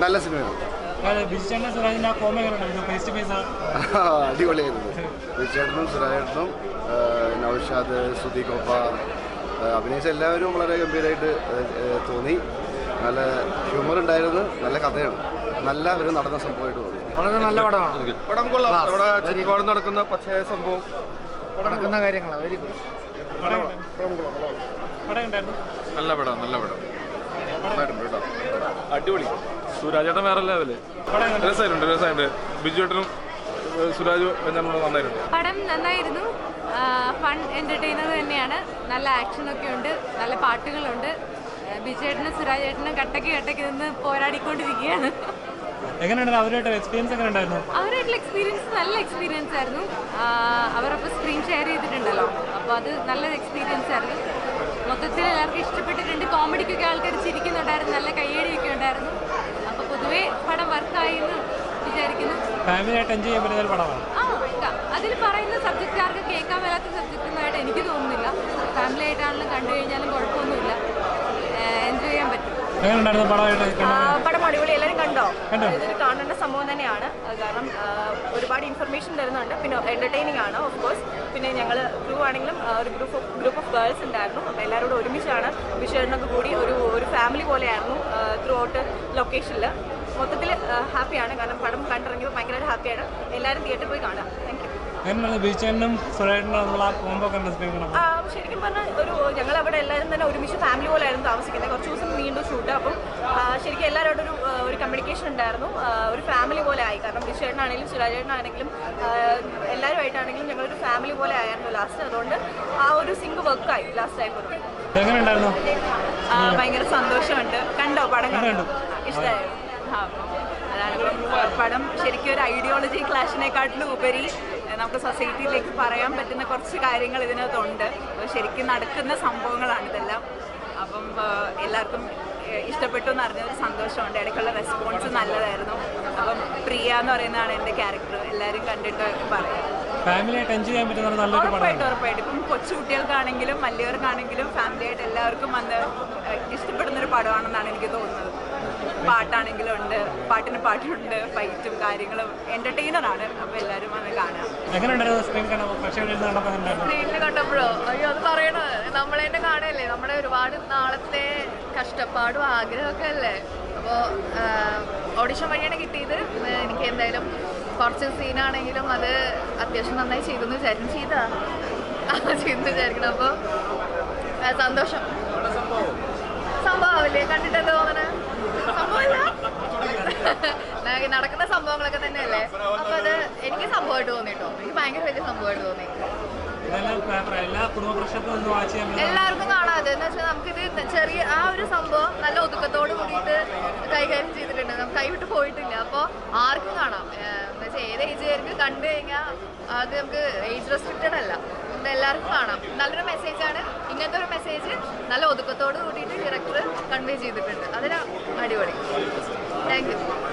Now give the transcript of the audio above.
നല്ല സിനിമയാണ് അടിപൊളിയായിരുന്നു. ബിജുചേട്ടനും സുരാജേട്ടനും നൗഷാദ് സുധി ഗോപ ആ, അഭിനയിച്ച എല്ലാവരും വളരെ ഗംഭീരമായിട്ട് തോന്നി. നല്ല ഹ്യൂമർ ഉണ്ടായിരുന്നു നല്ല കഥയാണ്. നല്ല ഒരു നടന്ന സംഭവമായിട്ട് തോന്നി. വളരെ നല്ല പടമാണ്. പടം കൊള്ളാം. അവിടെ ചുറ്റുപാട് നടക്കുന്ന പച്ചയായ സംഭവം നടക്കുന്ന കാര്യങ്ങളാണ് വെരി ഗുഡ് പടം നല്ല പടം. അടിപൊളി. സുരാജേട്ടൻ വേറെ ലെവൽ. രസമായിട്ടുണ്ട് രസമായിട്ടുണ്ട് ബിജു ചേട്ടനും സുരാജ് വെഞ്ഞാലും നന്നായിട്ടുണ്ട്. പടം നന്നായിരുന്നു. ഫൺ എന്റർടൈനർ തന്നെയാണ്. നല്ല ആക്ഷൻ ഒക്കെ ഉണ്ട് നല്ല പാട്ടുകളുണ്ട്. ബിജേട്ടനും സുരാജേട്ടനും കട്ടക്ക് കട്ടക്ക് നിന്ന് പോരാടിക്കൊണ്ടിരിക്കുകയാണ്. എങ്ങനെയുണ്ടായിരുന്നു എക്സ്പീരിയൻസ് എങ്ങനെ ഉണ്ടായിരുന്നു? അവരായിട്ടുള്ള എക്സ്പീരിയൻസ് നല്ല എക്സ്പീരിയൻസ് ആയിരുന്നു. അവരപ്പോൾ സ്ക്രീൻ ഷെയർ ചെയ്തിട്ടുണ്ടല്ലോ. അപ്പോൾ അത് നല്ലൊരു എക്സ്പീരിയൻസ് ആയിരുന്നു. മൊത്തത്തിൽ എല്ലാവർക്കും ഇഷ്ടപ്പെട്ടിട്ടുണ്ട് കോമഡിക്കൊക്കെ ആൾക്കാർ ചിരിക്കുന്നുണ്ടായിരുന്നു. നല്ല കയ്യടിയൊക്കെ ഉണ്ടായിരുന്നു. അപ്പോൾ പൊതുവേ പടം വർക്കായി എന്ന് വിചാരിക്കുന്നു. ഫാമിലി എൻജോയ് ചെയ്യാൻ പറ്റുന്ന ഒരു പടമാണ് ആ അതിൽ പറയുന്ന സബ്ജക്റ്റ് ആർക്ക് കേൾക്കാൻ മേലാത്ത സബ്ജക്റ്റ് ഒന്നായിട്ട് എനിക്ക് തോന്നുന്നില്ല ഫാമിലി ആയിട്ടാണെങ്കിലും കണ്ടു കഴിഞ്ഞാലും കുഴപ്പമൊന്നുമില്ല എൻജോയ് ചെയ്യാൻ പറ്റും എങ്ങനെ ഉണ്ടായിരുന്നു പടമായിട്ട് ആ, പടം അടിപൊളി. എല്ലാവരും കണ്ടോ? കണ്ടോ? ഇതൊരു കാണേണ്ട സംഭവം തന്നെയാണ്. കാരണം ഒരുപാട് ഇൻഫർമേഷൻ തരുന്നുണ്ട്. പിന്നെ എന്റർടൈനിങ് ആണ് ഓഫ് കോഴ്സ് പിന്നെ ഞങ്ങൾ ക്രൂ ആണെങ്കിലും ഒരു group of group of girls ഉണ്ടായിരുന്നു. അപ്പോൾ എല്ലാവരും കൂടെ ഒരുമിച്ചാണ് വിഷയനൊക്കെ കൂടി ഒരു ഒരു ഫാമിലി പോലെയായിരുന്നു ത്രൂ ഔട്ട് ലൊക്കേഷനിൽ മൊത്തത്തിൽ ഹാപ്പിയാണ് കാരണം പടം കണ്ടിറങ്ങിയപ്പോൾ ഭയങ്കരമായിട്ട് ഹാപ്പിയാണ് എല്ലാവരും തിയേറ്ററിൽ പോയി കാണാം താങ്ക് യു ശരിക്കും പറഞ്ഞാൽ ഞങ്ങൾ അവിടെ എല്ലാവരും തന്നെ ഒരുമിച്ച് ഫാമിലി പോലെ ആയിരുന്നു താമസിക്കുന്നത്. കുറച്ച് ദിവസം നീണ്ടു ഷൂട്ട് അപ്പം ശരിക്കും എല്ലാവരോടും ഒരു ഒരു കമ്മ്യൂണിക്കേഷൻ ഉണ്ടായിരുന്നു. ഒരു ഫാമിലി പോലെ ആയി. കാരണം ബിഷേട്ടനാണെങ്കിലും സുരാജേട്ടനാണെങ്കിലും എല്ലാവരുമായിട്ടാണെങ്കിലും ഞങ്ങളൊരു ഫാമിലി പോലെ ആയിരുന്നു ലാസ്റ്റ് അതുകൊണ്ട് ആ ഒരു സിങ്ക് ആയി ലാസ്റ്റ് ആയപ്പോൾ ഭയങ്കര സന്തോഷമുണ്ട്. കണ്ടോ പടം കണ്ടോ? ഇഷ്ടമായോ അതാണ് പടം. ശരിക്കും ഒരു ഐഡിയോളജി ക്ലാഷിനെക്കാട്ടിലും ഉപരി നമുക്ക് സൊസൈറ്റിയിലേക്ക് പറയാൻ പറ്റുന്ന കുറച്ച് കാര്യങ്ങൾ ഇതിനകത്തുണ്ട്. അപ്പോൾ ശരിക്കും നടക്കുന്ന സംഭവങ്ങളാണ് ഇതെല്ലാം. അപ്പം എല്ലാവർക്കും ഇഷ്ടപ്പെട്ടു എന്ന് അറിഞ്ഞ ഒരു സന്തോഷമുണ്ട്. ഇടയ്ക്കുള്ള റെസ്പോൺസ് നല്ലതായിരുന്നു. അപ്പം പ്രിയ എന്ന് പറയുന്നതാണ് എന്റെ ക്യാരക്ടർ എല്ലാവരും കണ്ടിട്ട് പറയാം. ഫാമിലി ആയിട്ട് എൻജോയ് ചെയ്യാൻ പറ്റുന്ന നല്ലൊരു ഉറപ്പായിട്ടും ഉറപ്പായിട്ടും. ഇപ്പം കൊച്ചുകുട്ടികൾക്കാണെങ്കിലും വലിയവർക്കാണെങ്കിലും ഫാമിലി ആയിട്ട് എല്ലാവർക്കും വന്ന് ഏഹ് ഇഷ്ടപ്പെടുന്ന ഒരു പടമാണെന്നാണ് എനിക്ക് തോന്നുന്നത് പാട്ടാണെങ്കിലും ഉണ്ട് പാട്ടിന് പാട്ടുണ്ട് ഫൈറ്റും കാര്യങ്ങളും എന്റർടൈനർ ആണ്. അപ്പോൾ എല്ലാവരും വന്ന് കാണാം സ്ക്രീനിൽ കണ്ടപ്പോഴോ? അയ്യോ അത് പറയണ നമ്മളെ തന്നെ കാണല്ലേ നമ്മുടെ ഒരുപാട് നാളത്തെ കഷ്ടപ്പാടും ആഗ്രഹമൊക്കെ അല്ലേ? അപ്പോൾ ഓഡിഷൻ വഴിയാണ് കിട്ടിയത്. എനിക്ക് എന്തായാലും കുറച്ച് സീനാണെങ്കിലും അത് അത്യാവശ്യം നന്നായി ചെയ്തെന്ന് വിചാരിക്കും ചെയ്താ ചെയ്തെന്ന് വിചാരിക്കണം അപ്പോൾ സന്തോഷം. സംഭവമില്ലേ കണ്ടിട്ട് എന്താ തോന്നണേ സംഭവമില്ല ന- നടക്കുന്ന സംഭവങ്ങളൊക്കെ തന്നെയല്ലേ അപ്പൊ അത് എനിക്ക് സംഭവമായിട്ട് തോന്നിട്ടോ എനിക്ക് ഭയങ്കര വലിയ സംഭവമായിട്ട് തോന്നി. എല്ലാവർക്കും കാണാതെ എന്ന് വെച്ചാൽ നമുക്കിത് ചെറിയ ആ ഒരു സംഭവം നല്ല ഒതുക്കത്തോട് കൂടിയിട്ട് കൈകാര്യം ചെയ്തിട്ടുണ്ട്. നമുക്ക് കൈവിട്ട് പോയിട്ടില്ല. അപ്പോൾ ആർക്കും കാണാം. എന്ന് വെച്ചാൽ ഏത് ഏജുകാർക്ക് കണ്ടു കഴിഞ്ഞാൽ അത് നമുക്ക് ഏജ് റെസ്ട്രിക്റ്റഡ് അല്ല. എല്ലാവർക്കും കാണാം. നല്ലൊരു മെസ്സേജാണ് ഇങ്ങനത്തെ ഒരു മെസ്സേജ് നല്ല ഒതുക്കത്തോട് കൂടിയിട്ട് ഡയറക്ടർ കൺവേ ചെയ്തിട്ടുണ്ട്. അതിന് അടിപൊളി. Thank you